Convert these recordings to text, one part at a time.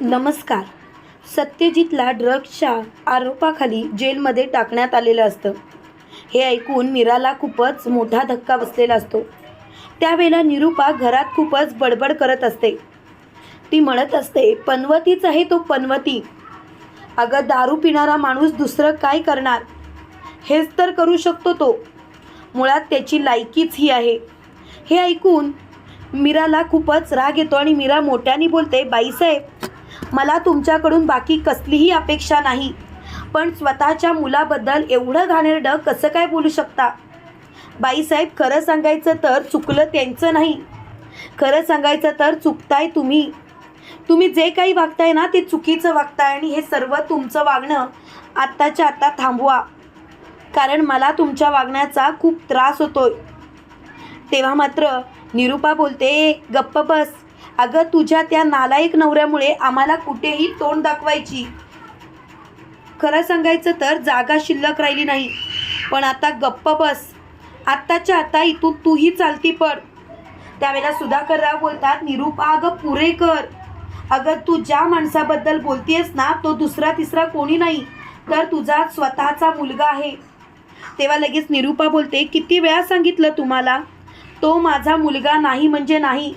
नमस्कार. सत्यजितला ड्रग्सच्या आरोपाखाली जेलमध्ये टाकण्यात आलेलं असतं. हे ऐकून मीराला खूपच मोठा धक्का बसलेला असतो. त्यावेळेला निरूपा घरात खूपच बडबड करत असते. ती म्हणत असते पनवतीच आहे तो पनवती. अगं दारू पिणारा माणूस दुसरं काय करणार? हेच तर करू शकतो तो. मुळात त्याची लायकीच ही आहे. हे ऐकून मीराला खूपच राग येतो आणि मीरा मोठ्याने बोलते बाईसाहेब मला तुमच्याकडून बाकी कसलीही अपेक्षा नाही. पण स्वतःच्या मुलाबद्दल एवढं घाणेरडं कसं काय बोलू शकता? बाईसाहेब खरं सांगायचं तर चुकलं त्यांचं नाही. खरं सांगायचं तर चुकताय तुम्ही. तुम्ही जे काही वागताय ना ते चुकीचं वागताय आणि हे सर्व तुमचं वागणं आत्ताच्या आत्ता थांबवा. कारण मला तुमच्या वागण्याचा खूप त्रास होतोय. तेव्हा मात्र निरूपा बोलते गप्प बस. अगं तुझ्या त्या नालायक नवऱ्यामुळे आम्हाला कुठेही तोंड दाखवायची. खरं सांगायचं तर जागा शिल्लक राहिली नाही. पण आता गप्प बस. आत्ताच्या आता इथून तूही चालती पड. त्यावेळेला सुधाकरराव बोलतात निरूपा अगं पुरे कर. अगं तू ज्या माणसाबद्दल बोलतेस ना तो दुसरा तिसरा कोणी नाही. तर तुझा स्वतःचा मुलगा आहे. तेव्हा लगेच निरूपा बोलते किती वेळा सांगितलं तुम्हाला? तो माझा मुलगा नाही म्हणजे नाही.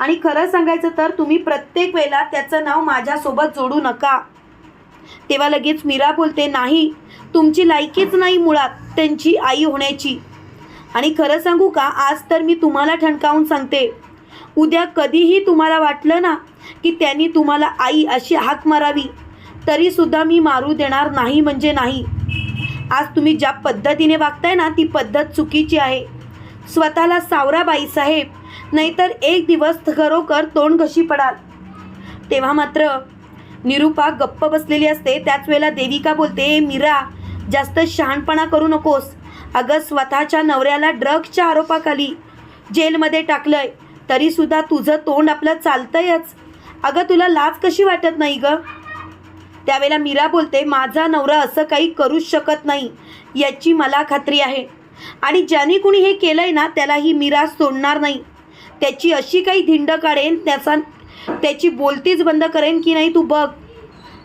आणि खरं सांगायचं तर तुम्ही प्रत्येक वेळेला त्याचं नाव माझ्यासोबत जोडू नका. तेव्हा लगेच मीरा बोलते नाही तुमची लायकीच नाही मुळात त्यांची आई होण्याची. आणि खरं सांगू का आज तर मी तुम्हाला ठणकावून सांगते. उद्या कधीही तुम्हाला वाटलं ना की त्यांनी तुम्हाला आई अशी हाक मारावी तरीसुद्धा मी मारू देणार नाही म्हणजे नाही. आज तुम्ही ज्या पद्धतीने वागताय ना ती पद्धत चुकीची आहे. स्वतःला सावरा बाईसाहेब नाहीतर एक दिवस खरोखर तोंड कशी पडाल. तेव्हा मात्र निरूपा गप्प बसलेली असते. त्याच वेळेला देविका बोलते मीरा जास्त शहाणपणा करू नकोस. अगं स्वतःच्या नवऱ्याला ड्रग्सच्या आरोपाखाली जेलमध्ये टाकलंय. तरीसुद्धा तुझं तोंड आपलं चालतंयच. अगं तुला लाज कशी वाटत नाही गं? त्यावेळेला मीरा बोलते माझा नवरा असं काही करूच शकत नाही. याची मला खात्री आहे. आणि ज्याने कुणी हे केलंय ना त्याला ही मिराज सोडणार नाही. त्याची अशी काही धिंड काढेन त्याचा त्याची बोलतीच बंद करेन की नाही तू बघ.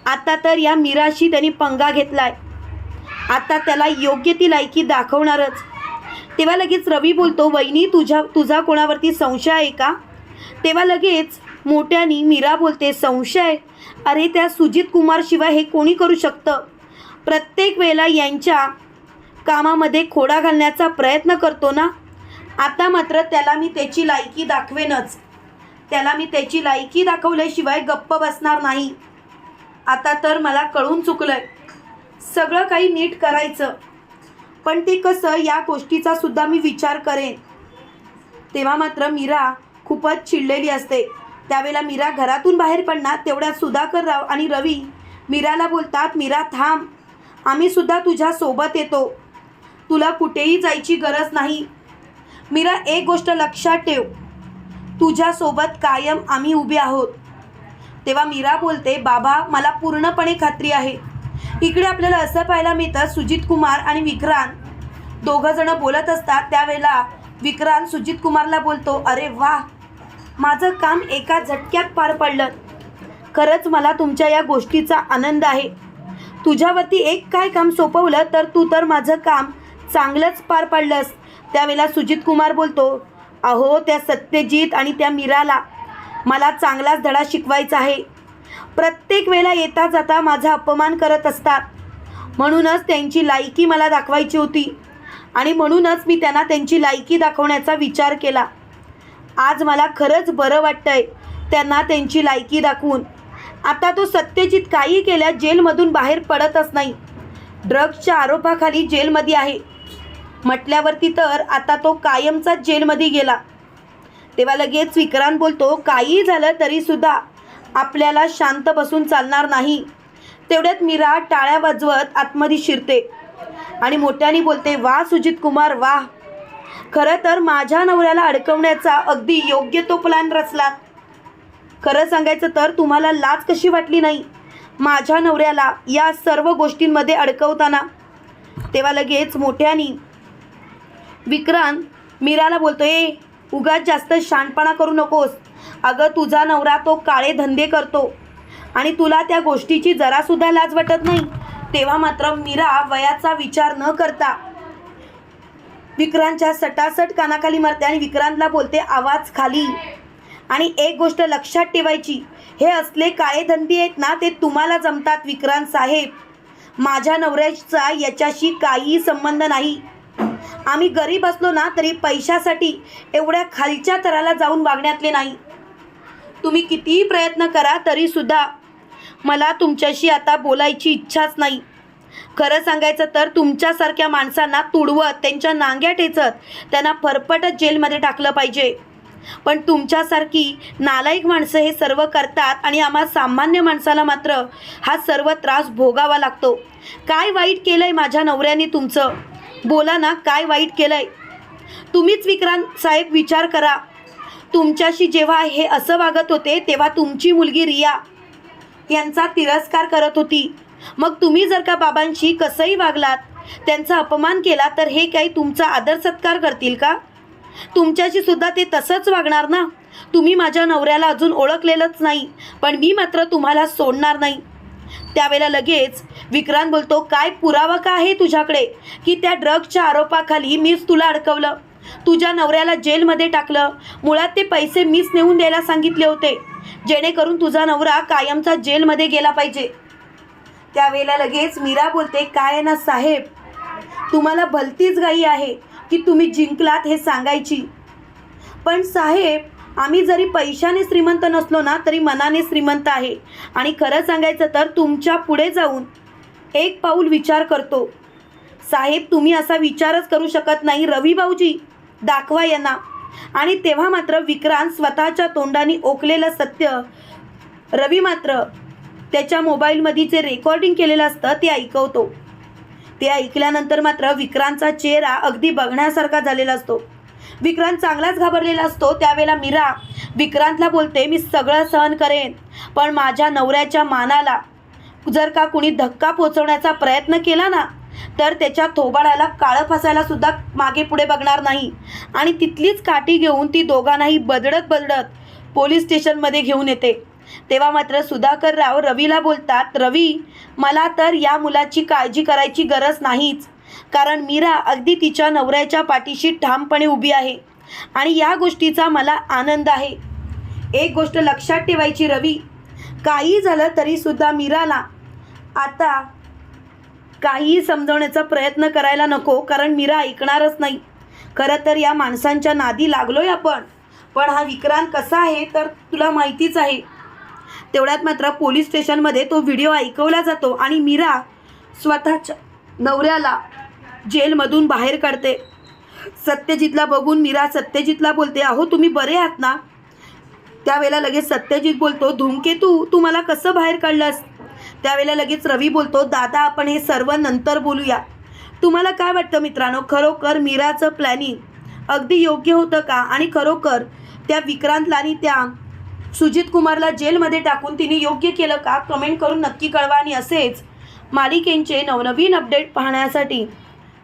आता तर या मिराशी त्यांनी पंगा घेतलाय. आता त्याला योग्य ती लायकी दाखवणारच. तेव्हा लगेच रवी बोलतो वहिनी तुझ्या तुझा कोणावरती संशय आहे का? तेव्हा लगेच मोठ्यानी मीरा बोलते संशय? अरे त्या सुजित कुमारशिवाय हे कोणी करू शकतं? प्रत्येक वेळेला यांच्या कामामध्ये खोडा घालण्याचा प्रयत्न करतो ना? आता मात्र त्याला मी त्याची लायकी दाखवेनच. त्याला मी त्याची लायकी दाखवल्याशिवाय गप्प बसणार नाही. आता तर मला कळून चुकलंय. सगळं काही नीट करायचं. पण ते कसं या गोष्टीचा सुद्धा मी विचार करेन. तेव्हा मात्र मीरा खूपच चिडलेली असते. त्यावेळेला मीरा घरातून बाहेर पडणार तेवढ्यात सुधाकरराव आणि रवी मीराला बोलतात मीरा थांब. आम्ही सुद्धा तुझ्या सोबत येतो. तुला कुठेही जायची गरज नाही. मीरा एक गोष्ट लक्षात ठेव. तुझ्यासोबत कायम आम्ही उभे आहोत. तेव्हा मीरा बोलते बाबा मला पूर्णपणे खात्री आहे. इकडे आपल्याला असं पाहायला मिळतं सुजित कुमार आणि विक्रांत. दोघं जण बोलत असतात त्यावेळेला विक्रांत सुजित कुमारला बोलतो अरे वा माझं काम एका झटक्यात पार पडलं. खरंच मला तुमच्या या गोष्टीचा आनंद आहे. तुझ्यावरती एक काय काम सोपवलं तर तू तर माझं काम चांगलंच पार पाडलंस. त्यावेळेला सुजित कुमार बोलतो अहो त्या सत्यजित आणि त्या मीराला मला चांगलाच धडा शिकवायचा आहे. प्रत्येक वेळेला येता जाता माझा अपमान करत असतात. म्हणूनच त्यांची लायकी मला दाखवायची होती आणि म्हणूनच मी त्यांना त्यांची लायकी दाखवण्याचा विचार केला. आज मला खरंच बरं वाटतंय त्यांना त्यांची लायकी दाखवून. आता तो सत्यजित काही केल्या जेलमधून बाहेर पडतच नाही. ड्रग्सच्या आरोपाखाली जेलमध्ये आहे. म्हटल्यावरती तर आता तो कायमचा जेलमध्ये गेला. तेव्हा लगेच विक्रांत बोलतो काही झालं तरीसुद्धा आपल्याला शांत बसून चालणार नाही. तेवढ्यात मीरा टाळ्या वाजवत आतमध्ये शिरते आणि मोठ्याने बोलते वा सुजित कुमार वा. खरं तर माझ्या नवऱ्याला अडकवण्याचा अगदी योग्य तो प्लॅन रचला. खरं सांगायचं तर तुम्हाला लाज कशी वाटली नाही? माझ्या नवऱ्याला या सर्व गोष्टींमध्ये अडकवताना. तेव्हा लगेच मोठ्यानी विक्रांत मीराला बोलतो ए उगाच जास्त शानपणा करू नकोस. अगं तुझा नवरा तो काळे धंदे करतो आणि तुला त्या गोष्टीची जरासुद्धा लाज वाटत नाही. तेव्हा मात्र मीरा वयाचा विचार न करता विक्रांतच्या सटासट कानाखाली मरते आणि विक्रांतला बोलते आवाज खाली. आणि एक गोष्ट लक्षात ठेवायची हे असले काळे धंदे आहेत ना ते तुम्हाला जमतात विक्रांत साहेब. माझ्या नवऱ्याचा याच्याशी काहीही संबंध नाही. आम्ही गरीब असलो ना तरी पैशासाठी एवढ्या खालच्या तराला जाऊन वागण्यातले नाही. तुम्ही कितीही प्रयत्न करा तरीसुद्धा मला तुमच्याशी आता बोलायची इच्छाच नाही. खरं सांगायचं तर तुमच्यासारख्या माणसांना तुडवत त्यांच्या नांग्या टेचत त्यांना फरफटत जेलमध्ये टाकलं पाहिजे. पण तुमच्यासारखी नालायक माणसं हे सर्व करतात आणि आम्हा सामान्य माणसाला मात्र हा सर्व त्रास भोगावा लागतो. काय वाईट केलं आहे माझ्या नवऱ्याने तुमचं? बोला ना काय वाईट केलंय? तुम्हीच विक्रांत साहेब विचार करा. तुमच्याशी जेव्हा हे असं वागत होते तेव्हा तुमची मुलगी रिया यांचा तिरस्कार करत होती. मग तुम्ही जर का बाबांशी कसंही वागलात त्यांचा अपमान केला तर हे काही तुमचा आदर सत्कार करतील का? तुमच्याशी सुद्धा ते तसंच वागणार ना? तुम्ही माझ्या नवऱ्याला अजून ओळखलेलंच नाही पण मी मात्र तुम्हाला सोडणार नाही. त्यावेळेला लगेच विक्रांत बोलतो काय पुरावा का आहे तुझ्याकडे? की त्या ड्रग्सच्या आरोपाखाली मीच तुला अडकवलं? तुझ्या नवऱ्याला जेलमध्ये टाकलं? मुळात ते पैसे मीच नेऊन द्यायला सांगितले होते. जेणेकरून तुझा नवरा कायमचा जेलमध्ये गेला पाहिजे. त्यावेळेला लगेच मीरा बोलते काय आहे ना साहेब? तुम्हाला भलतीच घाई आहे की तुम्ही जिंकलात हे सांगायची. पण साहेब आम्ही जरी पैशाने श्रीमंत नसलो ना तरी मनाने श्रीमंत आहे. आणि खरं सांगायचं तर तुमच्यापुढे जाऊन एक पाऊल विचार करतो. साहेब तुम्ही असा विचारच करू शकत नाही रवी भाऊजी. दाखवा यांना. आणि तेव्हा मात्र विक्रांत स्वतःच्या तोंडाने ओकलेलं सत्य रवी मात्र त्याच्या मोबाईलमध्ये जे रेकॉर्डिंग केलेलं असतं ते ऐकवतो. ते ऐकल्यानंतर मात्र विक्रांतचा चेहरा अगदी बघण्यासारखा झालेला असतो. विक्रांत चांगलाच घाबरलेला असतो त्यावेळेला मीरा विक्रांतला बोलते मी सगळं सहन करेन पण माझ्या नवऱ्याच्या मानाला जर का कुणी धक्का पोचवण्याचा प्रयत्न केला ना तर त्याच्या थोबाडाला काळं फसायला सुद्धा मागे पुढे बघणार नाही. आणि तिथलीच काठी घेऊन ती दोघांनाही बदडत बदडत पोलीस स्टेशनमध्ये घेऊन येते. तेव्हा मात्र सुधाकर राव रवीला बोलतात रवी मला तर या मुलाची काळजी करायची गरज नाहीच. कारण मीरा अगदी तिच्या नवऱ्याच्या पाठीशी ठामपणे उभी आहे. आणि या गोष्टीचा मला आनंद आहे. एक गोष्ट लक्षात ठेवायची रवी काही झालं तरीसुद्धा मीराला आता काहीही समजवण्याचा प्रयत्न करायला नको कारण मीरा ऐकणारच नाही. खरं तर या माणसांच्या नादी लागलोय आपण. पण हा विक्रांत कसा आहे तर तुला माहितीच आहे. तेवढ्यात मात्र पोलीस स्टेशनमध्ये तो व्हिडिओ ऐकवला जातो आणि मीरा स्वतःच्या नवऱ्याला जेलमधून बाहेर काढते. सत्यजितला बघून मीरा सत्यजितला बोलते अहो तुम्ही बरे आहात ना? त्यावेळेला लगेच सत्यजित बोलतो धूमकेतू तू मला कसं बाहेर काढलंस? त्यावेळेला लगेच रवी बोलतो दादा आपण हे सर्व नंतर बोलूया. तुम्हाला काय वाटतं मित्रांनो? खरोखर मीराचं प्लॅनिंग अगदी योग्य होतं का? आणि खरोखर त्या विक्रांतला आणि त्या सुजित कुमारला जेलमध्ये टाकून तिने योग्य केलं का? कमेंट करून नक्की कळवा आणि असेच मालिकेंचे नवनवीन अपडेट पाहण्यासाठी